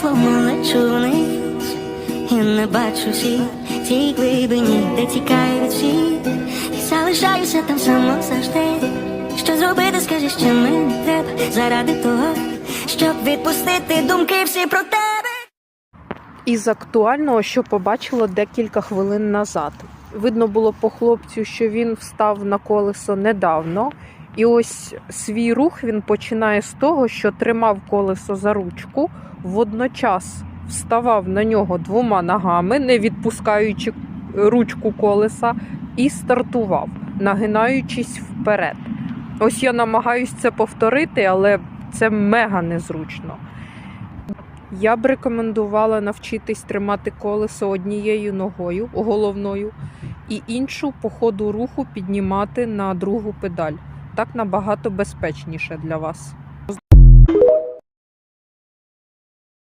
словно лечу вниз І не бачу всі ті глибині, де тікає від світ І залишаюся там само завжди. Що зробити, скажи, що мені треба Заради того, щоб відпустити думки всі про тебе. Із актуального, що побачила декілька хвилин назад. Видно було по хлопцю, що він встав на колесо недавно, і ось свій рух він починає з того, що тримав колесо за ручку, водночас вставав на нього двома ногами, не відпускаючи ручку колеса, і стартував, нагинаючись вперед. Ось я намагаюсь це повторити, але це мега незручно. Я б рекомендувала навчитись тримати колесо однією ногою, головною, і іншу по ходу руху піднімати на другу педаль. Так набагато безпечніше для вас.